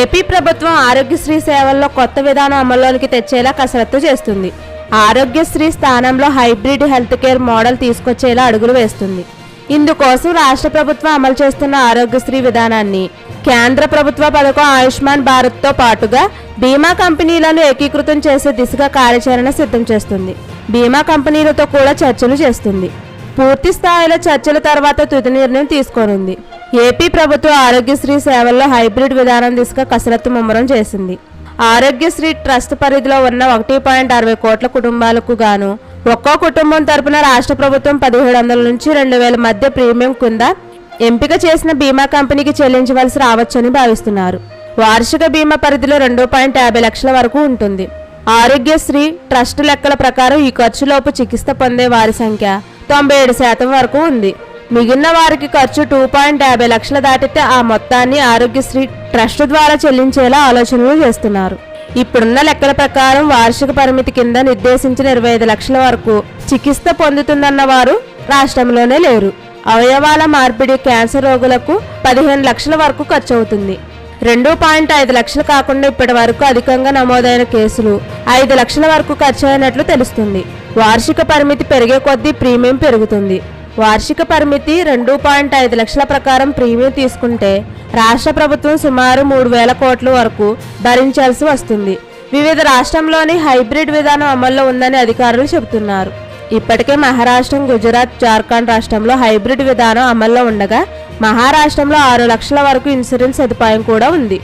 AP ప్రభుత్వం ఆరోగ్యశ్రీ సేవల్లో కొత్త విధానం అమల్లోనికి తెచ్చేలా కసరత్తు చేస్తుంది. ఆరోగ్యశ్రీ స్థానంలో హైబ్రిడ్ హెల్త్ కేర్ మోడల్ తీసుకొచ్చేలా అడుగులు వేస్తుంది. ఇందుకోసం రాష్ట్ర ప్రభుత్వం అమలు చేస్తున్న ఆరోగ్యశ్రీ విధానాన్ని కేంద్ర ప్రభుత్వ పథకం ఆయుష్మాన్ భారత్తో పాటుగా బీమా కంపెనీలను ఏకీకృతం చేసే దిశగా కార్యాచరణ సిద్ధం చేస్తుంది. బీమా కంపెనీలతో కూడా చర్చలు చేస్తుంది. పూర్తి స్థాయిలో చర్చల తర్వాత తుది నిర్ణయం తీసుకోనుంది. ఏపీ ప్రభుత్వ ఆరోగ్యశ్రీ సేవల్లో హైబ్రిడ్ విధానం దిశగా కసరత్తు ముమ్మరం చేసింది. ఆరోగ్యశ్రీ ట్రస్ట్ పరిధిలో ఉన్న ఒకటి పాయింట్ అరవై కోట్ల కుటుంబాలకు గాను ఒక్కో కుటుంబం తరపున రాష్ట్ర ప్రభుత్వం పదిహేడు వందల నుంచి రెండు వేల మధ్య ప్రీమియం కింద ఎంపిక చేసిన బీమా కంపెనీకి చెల్లించవలసి రావచ్చని భావిస్తున్నారు. వార్షిక బీమా పరిధిలో రెండు పాయింట్ యాభై లక్షల వరకు ఉంటుంది. ఆరోగ్యశ్రీ ట్రస్ట్ లెక్కల ప్రకారం ఈ ఖర్చులోపు చికిత్స పొందే వారి సంఖ్య తొంభై ఏడు శాతం వరకు ఉంది. మిగిలిన వారికి ఖర్చు టూ పాయింట్ యాభై లక్షలు దాటితే ఆ మొత్తాన్ని ఆరోగ్యశ్రీ ట్రస్ట్ ద్వారా చెల్లించేలా ఆలోచనలు చేస్తున్నారు. ఇప్పుడున్న లెక్కల ప్రకారం వార్షిక పరిమితి కింద నిర్దేశించిన ఇరవై ఐదు లక్షల వరకు చికిత్స పొందుతుందన్న వారు రాష్ట్రంలోనే లేరు. అవయవాల మార్పిడి క్యాన్సర్ రోగులకు పదిహేను లక్షల వరకు ఖర్చు అవుతుంది రెండు పాయింట్ ఐదు లక్షలు కాకుండా ఇప్పటి వరకు అధికంగా నమోదైన కేసులు ఐదు లక్షల వరకు ఖర్చు అయినట్లు తెలుస్తుంది. వార్షిక పరిమితి పెరిగే కొద్దీ ప్రీమియం పెరుగుతుంది. వార్షిక పరిమితి రెండు పాయింట్ ఐదు లక్షల ప్రకారం ప్రీమియం తీసుకుంటే రాష్ట్ర ప్రభుత్వం సుమారు మూడు వేల కోట్ల వరకు భరించాల్సి వస్తుంది. వివిధ రాష్ట్రంలోని హైబ్రిడ్ విధానం అమల్లో ఉందని అధికారులు చెబుతున్నారు. ఇప్పటికే మహారాష్ట్రం గుజరాత్ జార్ఖండ్ రాష్ట్రంలో హైబ్రిడ్ విధానం అమల్లో ఉండగా మహారాష్ట్రంలో ఆరు లక్షల వరకు ఇన్సూరెన్స్ సదుపాయం కూడా ఉంది.